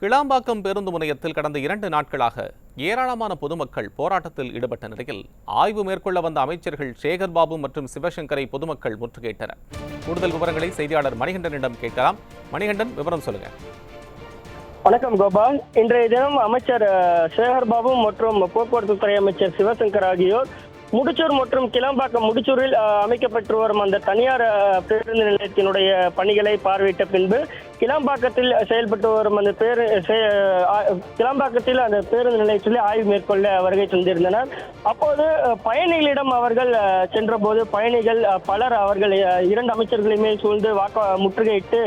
கிளாம்பாக்கம் பேருந்து முனையத்தில் கடந்த இரண்டு நாட்களாக ஏராளமான பொதுமக்கள் போராட்டத்தில் ஈடுபட்ட நிலையில் ஆய்வு மேற்கொள்ள வந்த அமைச்சர்கள் சேகர் பாபு மற்றும் சிவசங்கரை பொதுமக்கள் முற்றுகையிட்டனர். கூடுதல் விவரங்களை செய்தியாளர் மணிகண்டனிடம் கேட்கலாம். மணிகண்டன் விவரம் சொல்லுங்க. வணக்கம் கோபால். இன்றைய தினம் அமைச்சர் சேகர் பாபு மற்றும் போக்குவரத்து துறை அமைச்சர் சிவசங்கர் ஆகியோர் முடிச்சூர் மற்றும் கிளம்பாக்கம் முடிச்சூரில் அமைக்கப்பட்டு வரும் அந்த தனியார் பேருந்து நிலையத்தினுடைய பணிகளை பார்வையிட்ட பின்பு கிளம்பாக்கத்தில் செயல்பட்டு வரும் அந்த பேரு செ- கிளம்பாக்கத்தில் அந்த பேருந்து நிலையத்தில் ஆய்வு மேற்கொள்ள வருகை தந்திருந்தனர். அப்போது பயணிகளிடம் அவர்கள் சென்றபோது பயணிகள் பலர் அவர்கள் இரண்டு அமைச்சர்களையுமே சூழ்ந்து வாக்க முற்றுகையிட்டு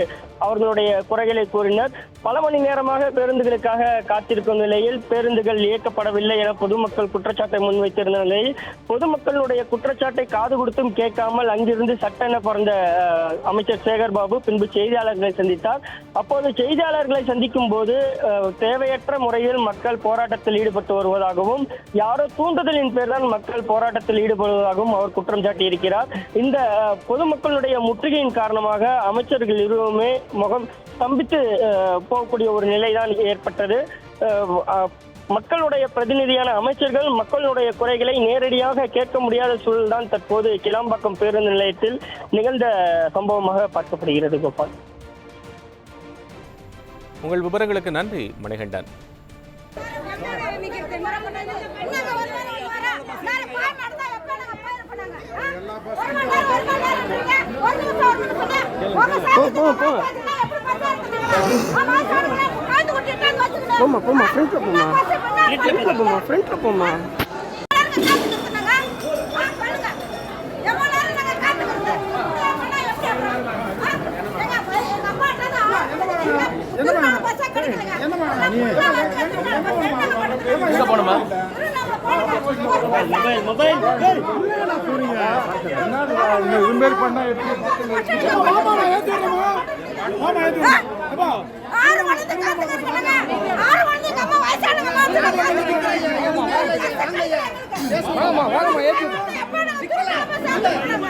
அவர்களுடைய குறைகளை கூறினர். பல மணி நேரமாக பேருந்துகளுக்காக காத்திருக்கும் நிலையில் பேருந்துகள் இயக்கப்படவில்லை என பொதுமக்கள் குற்றச்சாட்டை முன்வைத்திருந்த நிலையில் பொதுமக்களுடைய குற்றச்சாட்டை காது கொடுத்தும் கேட்காமல் அங்கிருந்து சட்டென பிறந்த அமைச்சர் சேகர் பாபு பின்பு செய்தியாளர்களை சந்தித்தார். அப்போது செய்தியாளர்களை சந்திக்கும் போது தேவையற்ற முறையில் மக்கள் போராட்டத்தில் ஈடுபட்டு வருவதாகவும் யாரோ தூண்டுதலின் பேர்தான் மக்கள் போராட்டத்தில் ஈடுபடுவதாகவும் அவர் குற்றம் சாட்டியிருக்கிறார். இந்த பொதுமக்களுடைய முற்றுகையின் காரணமாக அமைச்சர்கள் இருவருமே முகம் ஸ்தம்பித்து போகக்கூடிய ஒரு நிலைதான் ஏற்பட்டது. அஹ், அஹ், மக்களுடைய பிரதிநிதியான அமைச்சர்கள் மக்களுடைய குறைகளை நேரடியாக கேட்க முடியாத சூழல் தான் தற்போது கிளாம்பாக்கம் பேருந்து நிலையத்தில் நிகழ்ந்த சம்பவமாக பார்க்கப்படுகிறது கோபால். உங்கள் விவரங்களுக்கு நன்றி மணிகண்டன். போமா போமா ஃப்ரண்ட்ல போமா ஃப்ரண்ட்ல போமா ஃப்ரண்ட்ல போமா எங்க போகணுமா ஆறு மணிக்கு காத்துக்கிட்டு ஆறு வாங்கம்மா வாங்கம்மா ஏற்றி இருமா இருமா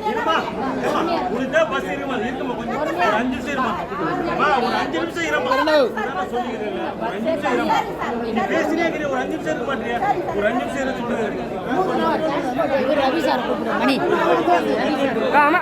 ரவி சார் கூப்பிடுறோம் மணி. ஆமா